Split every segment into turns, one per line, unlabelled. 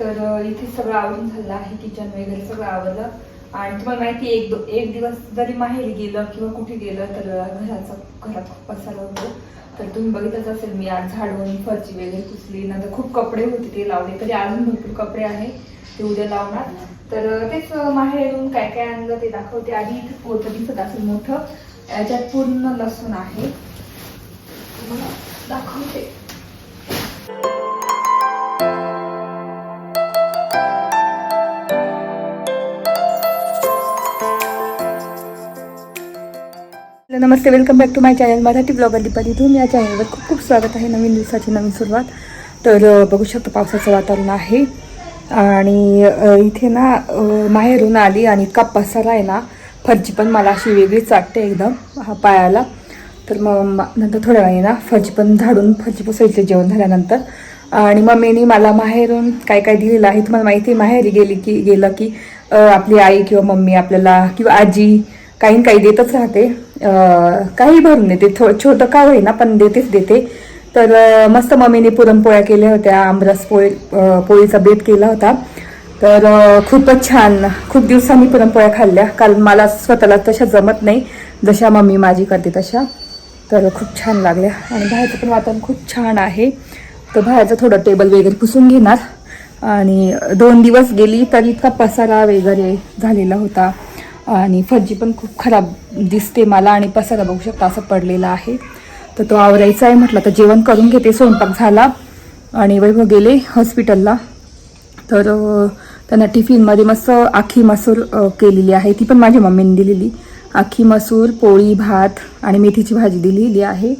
तर इथे सगळं आवरून झालं आहे किचन वगैरे सगळं आवरलं. आणि तुम्हाला माहिती आहे, एक दो एक दिवस जरी माहेरी गेलं किंवा कुठे गेलं तर घराचा घरात खूप पसारा होतो. तर तुम्ही बघितलंच असेल मी आज झाडून फरची वगैरे पुसली. नंतर खूप कपडे होते ते लावले तरी अजून भरपूर कपडे आहे ते उद्या लावणार. तर तेच माहेर माहेरून काय काय आणलं ते दाखवते. आधी इथे पोतं दिसत असेल मोठं. याच्यात पूर्ण लसूण आहे. तुम्हाला दाखवते. नमस्ते welcome back to my channel Marathi blogger Deepali Dhoom या चॅनलवर खूप खूप स्वागत आहे. नवीन दिवसाची नवीन सुरुवात. तर बघू शकतो पावसाचं वातावरण आहे. आणि इथे ना माहेरून आली आणि इतका पसारा आहे ना फरची पण मला अशी वेगळीच वाटते एकदम हा पायाला. तर मग नंतर थोड्या वेळाने ना फरची पण झाडून फरची पुसायचे जेवण झाल्यानंतर. आणि मम्मीने मला माहेरून काय काय दिलेलं आहे तुम्हाला माहिती आहे माहेरी गेली की गेलं की आपली आई किंवा मम्मी आपल्याला किंवा आजी काही काही देतच राहते. काही भरून येते थो छोटं का होईना पण देतेच देते. तर मस्त मम्मीने पुरणपोळ्या केल्या होत्या आमरस पोळी पोळीचा बेत केला होता. तर खूपच छान. खूप दिवसांनी पुरणपोळ्या खाल्ल्या कारण मला स्वतःला तशा जमत नाही. जशा मम्मी माझी करते तशा. तर खूप छान लागल्या. आणि बाहेरचं पण वातावरण खूप छान आहे. तर बाहेरचं थोडं टेबल वगैरे पुसून घेणार. आणि दोन दिवस गेली तर इतका पसारा वगैरे झालेला होता. आणि फज्जी पण खूप खराब दिसते मला आणि पसारा बघू शकता असं पडलेला आहे. तर तो आवरायचा आहे म्हटलं तर जेवण करून घेते स्वयंपाक झाला. आणि वैभव गेले हॉस्पिटलला. तर त्यांना टिफिनमध्ये मस्त आखी मसूर केलेली आहे. ती पण माझ्या मम्मीने दिलेली. आखी मसूर पोळी भात आणि मेथीची भाजी दिलेली आहे.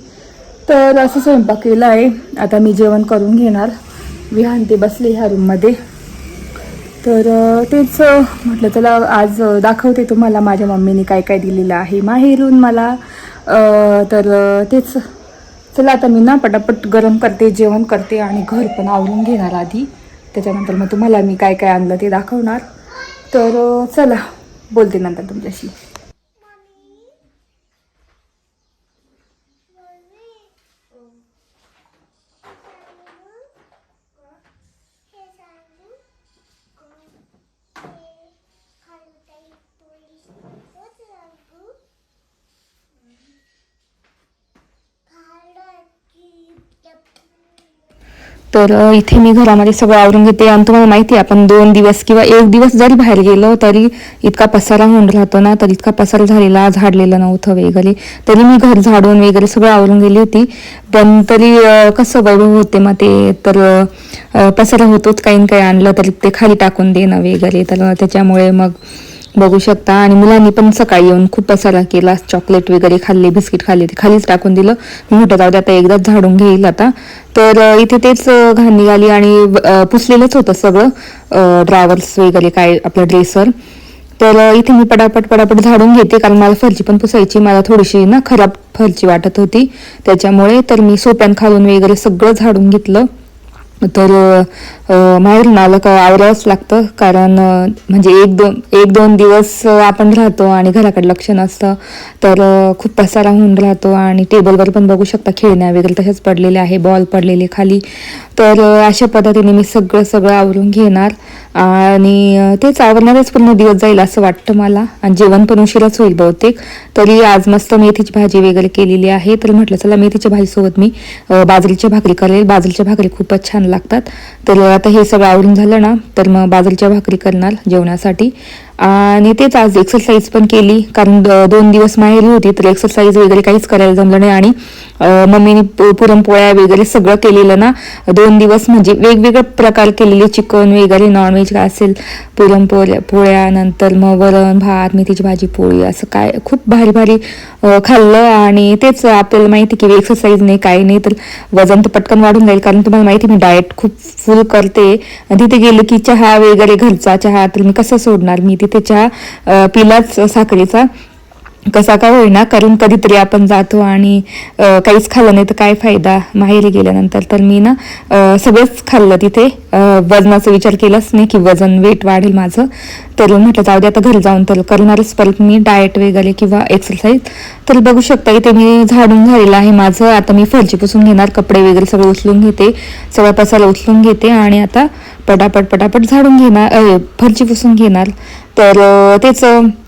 तर असं स्वयंपाक केला आहे. आता मी जेवण करून घेणार. विहान ते बसले ह्या रूममध्ये तर तेच म्हटलं चला आज दाखवते तुम्हाला माझ्या मम्मीने काय काय दिलेलं आहे माहेरून मला. तर तेच चला आता मी ना पटापट गरम करते जेवण करते आणि घर पण आवरून घेणार आधी. त्याच्यानंतर मग तुम्हाला मी काय काय आणलं ते दाखवणार. तर चला बोलते नंतर तुमच्याशी. तर इथे मी घरामध्ये सगळं आवरून घेते. आणि तुम्हाला माहिती आहे आपण दोन दिवस किंवा एक दिवस जरी बाहेर गेलो तरी इतका पसारा होऊन राहतो ना. तर इतका पसारा झालेला झाडलेलं नव्हतं वगैरे. तरी मी घर झाडून वगैरे सगळं आवरून गेली होती. पण तरी कसं वैभव होते मग ते तर पसारा होतोच काही काही आणलं तरी ते खाली टाकून देणं वगैरे. तर त्याच्यामुळे मग बघू शकता. आणि मुलांनी पण सकाळी येऊन खूप पसारा केला चॉकलेट वगैरे खाल्ले बिस्किट खाल्ले ते खालीच टाकून दिलं. मी म्हटलं जाऊ दे आता एकदाच झाडून घेईल आता. तर इथे तेच घाण निघाली आणि पुसलेलंच होतं सगळं ड्रायव्हर्स वगैरे काय आपलं ड्रेसर तर इथे मी पटापट पटापट झाडून घेते कारण मला फरची पण पुसायची मला थोडीशी ना खराब फरची वाटत होती. त्याच्यामुळे तर मी सोप्यान खालून वगैरे सगळं झाडून घेतलं. तर माहेर माहेरून आलं का आवरावंच लागतं. कारण म्हणजे एक दोन एक दोन दिवस आपण राहतो आणि घराकडे लक्ष नसतं. तर खूप पसारा होऊन राहतो आणि टेबलवर पण बघू शकता खेळण्या वगैरे तसेच पडलेले आहे. बॉल पडलेले खाली. तर अशा पद्धतीने मी सगळं सगळं आवरून घेणार. आणि तेच आवरणारच पूर्ण दिवस जाईल असं वाटतं मला. आणि जेवण पण उशिराच होईल बहुतेक. तरी आज मस्त मेथीची भाजी वगैरे केलेली आहे. तर म्हटलं चला मेथीच्या भाजीसोबत मी बाजरीची बाजरीच्या भाकरी करेल. बाजरीच्या भाकरी खूपच छान लागतात. तर आता हे सगळं आवरून झालं ना तर मग बाजरीच्या भाकरी करणार जेवणासाठी. आणि तेच आज एक्सरसाइज पण केली कारण दोन दिवस माहेरी होती तर एक्सरसाइज वगैरे काहीच करायला जमलं नाही. आणि मम्मीने पु- पुरणपोळ्या वगैरे सगळं केलेलं ना दोन दिवस म्हणजे वेगवेगळे प्रकार केलेले चिकन वगैरे नॉनव्हेज काय असेल पुरणपोळ्या पोळ्या नंतर मग वरण भात मेथीची भाजी पोळी असं काय खूप भारी भारी खाल्लं. आणि तेच आपल्याला माहिती की एक्सरसाइज नाही काही नाही तर वजन तर पटकन वाढून जाईल. कारण तुम्हाला माहिती मी डाएट खूप फुल करते. तिथे गेलं की चहा वगैरे घरचा चहा तर मी कसं सोडणार? मी तिथे चहा पिलाच साखरेचा कसा का होईना कारण कधीतरी आपण जातो आणि काहीच खाल्लं नाही तर काय फायदा? माहेरी गेल्यानंतर तर मी ना सगळंच खाल्लं तिथे. वजनाचा विचार केलाच नाही की वजन वेट वाढेल माझं. तर म्हटलं जाऊ दे आता घरी जाऊन तर करणारच. परत मी डाएट वगैरे किंवा एक्सरसाइज तर बघू शकता इथे मी झाडून झालेलं आहे माझं. आता मी फरची पुसून घेणार कपडे वगैरे सगळं उचलून घेते. सगळा पसारा उचलून घेते आणि आता पटापट पटापट झाडून घेणार अ, फरची पुसून घेणार. तर त्याचं तेच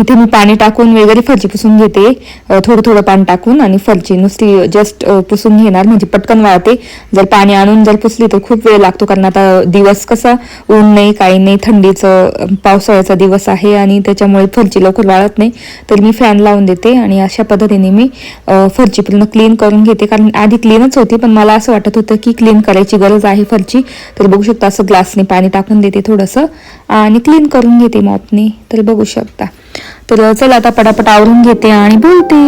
इथे मी पाणी टाकून वगैरे फरची पुसून घेते. थोडं थोडं पाणी टाकून आणि फरची नुसती जस्ट पुसून घेणार. म्हणजे पटकन वाळते. जर पाणी आणून जर पुसली तर खूप वेळ लागतो. कारण आता दिवस कसा ऊन नाही काही नाही. थंडीचं पावसाळ्याचा दिवस आहे आणि त्याच्यामुळे फरची लवकर वाळत नाही. तर मी फॅन लावून देते आणि अशा पद्धतीने मी फरची पूर्ण क्लीन करून घेते. कारण आधी क्लीनच होती पण मला असं वाटत होतं की क्लीन करायची गरज आहे फरची. तर बघू शकता असं ग्लासने पाणी टाकून देते थोडंसं. आणि क्लीन करून घेते मॉपने. तर बघू शकता. तर चला आता पटापट आवरून घेते आणि बोलते.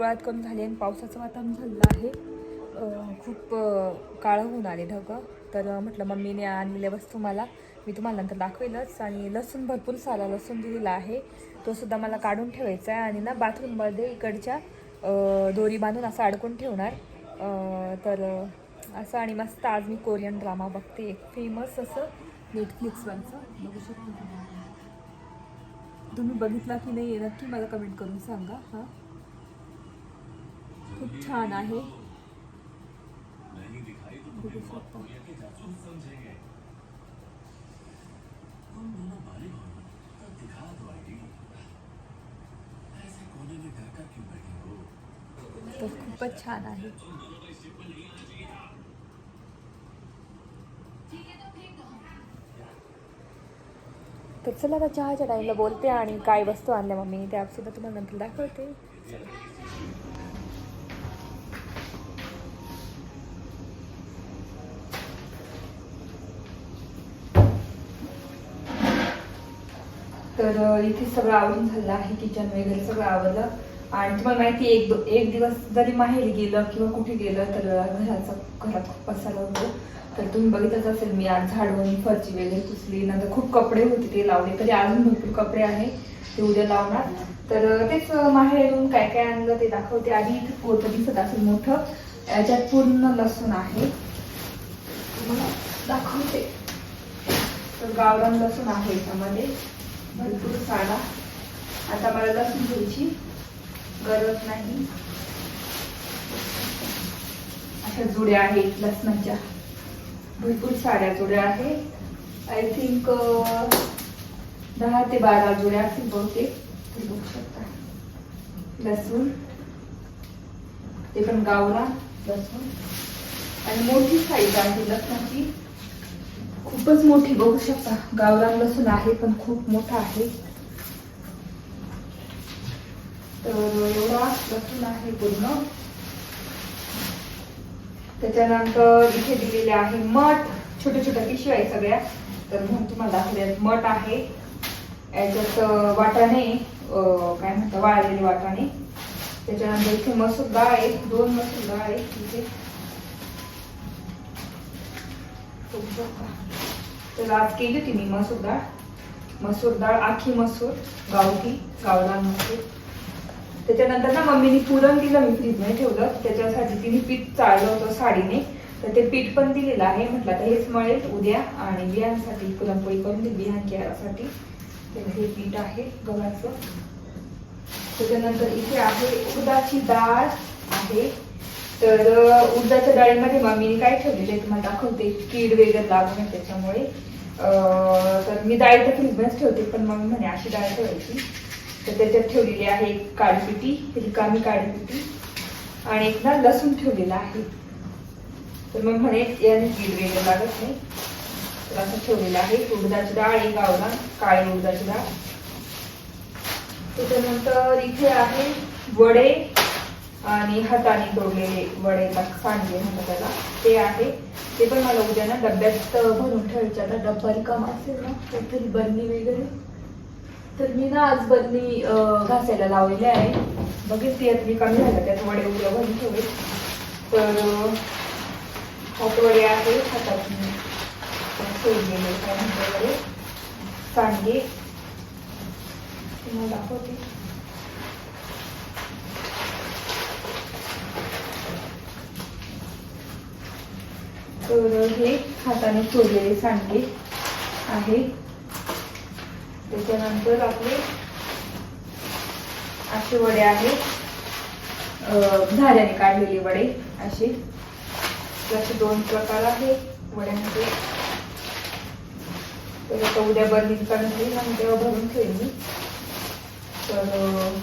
माझं कमी झाली आणि पावसाचं वातावरण झालेलं आहे. खूप काळं होऊन आले ढगं. तर म्हटलं मम्मीने आणलेल्या वस्तू मला मी तुम्हाला नंतर दाखवेलच. आणि लसूण भरपूर सारा लसूण दिलेला आहे. तो सुद्धा मला काढून ठेवायचा आहे आणि ना बाथरूममध्ये इकडच्या दोरी बांधून असं अडकून ठेवणार. तर असं आणि मस्त आज मी कोरियन ड्रामा बघते. एक फेमस असं नेटफ्लिक्सवरचं बघू शकतो तुम्ही. बघितला की नाही नक्की मला कमेंट करून सांगा. हां. खूप छान आहे बघू शकता.
तो
तर खूपच छान आहे तर चला आता चहाच्या टाईमला बोलते आणि काय वस्तू आणल्या मम्मी त्या सुद्धा तुम्हाला नंतर दाखवते तर इथे सगळं आवडून झालं आहे किचन वगैरे सगळं आवडलं आणि तुम्हाला माहिती एक दो एक दिवस जरी माहेर गेलं किंवा कुठे गेलं तर घराचा घरात खूप पसारा होतो. तर तुम्ही बघितच असेल मी आज झाडून फरची वगैरे पुसली. नंतर खूप कपडे होते ते लावले तरी अजून भरपूर कपडे आहे ते उद्या लावणार. तर तेच माहेर माहेरून काय काय आणलं ते दाखवते. आधी इथे पोतं दिसत असेल मोठं. याच्यात पूर्ण लसूण आहे. तुम्हाला दाखवते. तर गावरान लसूण आहे याच्यामध्ये. म्हणजे भरपूर साडा. आता मला लसूण घ्यायची गरज नाही. अशा जुड्या आहेत लसणाच्या. भरपूर साड्या जुड्या आहेत. आय थिंक दहा ते बारा जुड्या असतील बहुतेक. ते बघू शकता. लसूण. ते पण गावला लसूण. आणि मोठी साईज आहे लसणाची. खूपच मोठी बघू शकता. गावरान लसूण आहे पण खूप मोठा आहे. तर एवढा लसूण आहे पूर्ण. त्याच्यानंतर इथे दिलेले आहे मठ. छोट्या छोट्या पिशव्या आहे सगळ्या. तर म्हणून तुम्हाला दाखवले मठ आहे. याच्यात वाटाणे अं, काय म्हणतात वाळलेले वाटाणे. त्याच्यानंतर इथे मसूर डाळ आहे दोन मसूर डाळ आहे इथे बघू शकता. तर आज केली होती मी मसूर डाळ. मसूर डाळ आखी मसूर गावठी गावरान मसूर. त्याच्यानंतर ना मम्मीनी पुरण दिलं मी फ्रीजमध्ये ठेवलं. त्याच्यासाठी तिने पीठ चाळलं होतं साडीने. तर ते पीठ पण दिलेलं आहे. म्हटलं तर हेच मळेल उद्या. आणि बियांसाठी पुरणपोळी करून दिली बिहान केरासाठी तर हे पीठ आहे गव्हाचं. त्याच्यानंतर इथे आहे उदाची डाळ आहे. तर उडदाच्या डाळीमध्ये मम्मीने काय ठेवलेलं आहे तुम्हाला दाखवते. कीड वगैरे लागू नये त्याच्यामुळे. तर मी डाळी तर फ्रीजमध्येच ठेवते पण मम्मी म्हणे अशी डाळ ठेवायची. तर त्याच्यात ठेवलेली आहे एक काळीपिटी रिकामी काळीपिटी आणि एक ना लसूण ठेवलेला आहे. तर मग म्हणे याने कीड वगैरे लागत नाही. तर असं ठेवलेलं आहे. उडदाची डाळ एक गावला काळी उडदाची डाळ. त्याच्यानंतर इथे आहे वडे आणि हाताने तोडलेले वडे सांगे सांडगे म्हणतात त्याला. ते आहे. ते पण मला उद्या ना डब्यात भरून ठेवायचे. आता डब्बा रिकाम असेल ना काहीतरी बरणी वगैरे. तर मी ना आज बरणी घासायला लावलेली आहे. बघेल ती आता रिकामी झालं त्यात वडे उद्या भरून ठेवेल तर हातवडे आहे हातात सोडलेले काय म्हणतात वडे सांडगे. तुम्हाला दाखवते. तर हे हाताने चोरलेले सांडगे आहे. त्याच्यानंतर आपले असे वडे आहेत. धाऱ्याने काढलेले वडे असे. तर असे दोन प्रकार आहेत वड्यांमध्ये तर आता उद्या बर्निंग करून होईल आणि तेव्हा भरून ठेवेन मी. तर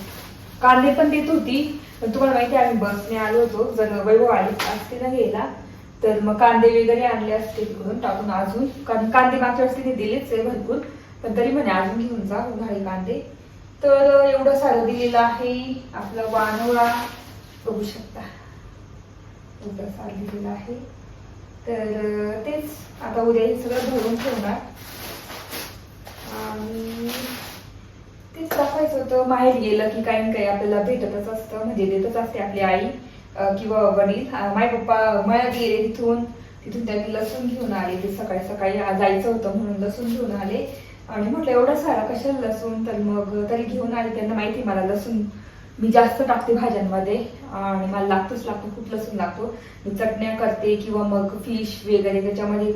कांदे पण देत होती. पण तुम्हाला माहिती आहे आम्ही बसने आलो होतो. जर वैभव आले असते ना घ्यायला. तर मग कांदे वगैरे आणले असते तिकडून टाकून अजून. कारण कांदे मागच्या वेळेस तिने दिलेच आहे भरपूर. पण तरी म्हणे अजून घेऊन जा उन्हाळी कांदे. तर एवढं सारं दिलेलं आहे. आपला वानोळा बघू शकता. एवढं सारं दिलेलं आहे. तर तेच. आता उद्या हे सगळं भरून ठेवणार. आणि तेच दाखवायचं होतं. माहेर गेलं की काही ना काही आपल्याला भेटतच असतं. म्हणजे देतच असते आपली आई. किंवा वडील माय पप्पा मळ्यात गेले तिथून तिथून त्यांनी लसूण घेऊन आले. ते सकाळी सकाळी जायचं होतं म्हणून लसूण घेऊन आले. आणि म्हटलं एवढं सारा कशाला लसूण? तर मग तरी घेऊन आले. त्यांना माहिती मला लसूण मी जास्त टाकते भाज्यांमध्ये. आणि मला लागतोच लागतो खूप लसूण लागतो. मी चटण्या करते किंवा मग फिश वगैरे त्याच्यामध्ये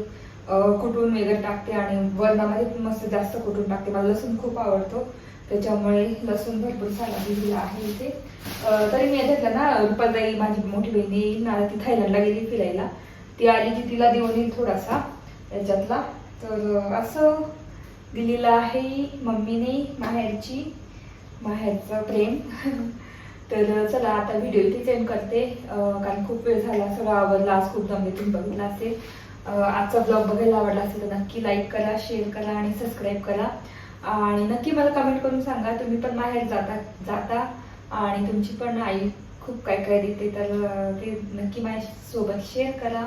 कुटून वगैरे टाकते आणि वरणामध्ये मस्त जास्त कुटून टाकते. मला लसूण खूप आवडतो. त्याच्यामुळे लसूण भरपूर झाला दिलेला आहे इथे. तरी मी याच्यातलं ना रुपाताई माझी मोठी बहिणी येईल ना ती थायलंडला गेली फिरायला. ती आली की तिला देऊन येईल थोडासा याच्यातला. तर असं दिलेलं आहे मम्मीने माहेरची माहेरचं प्रेम. तर चला आता व्हिडिओ इथे सेंड करते. कारण खूप वेळ झाला सगळं आवडला आज खूप दमले तुम्ही बघितला असेल. आजचा ब्लॉग बघायला आवडला असेल तर नक्की लाईक करा शेअर करा आणि सबस्क्राईब करा. आणि नक्की मला कमेंट करून सांगा. तुम्ही पण माहेर जाता जाता. आणि तुमची पण आई खूप काय काय देते तर ते नक्की माझ्यासोबत शेअर करा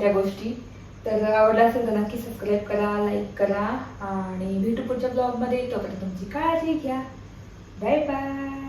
त्या गोष्टी. तर आवडला असेल तर नक्की सबस्क्राईब करा लाईक करा. आणि भेटू पुढच्या ब्लॉगमध्ये तोपर्यंत तुमची काळजी घ्या. Bye bye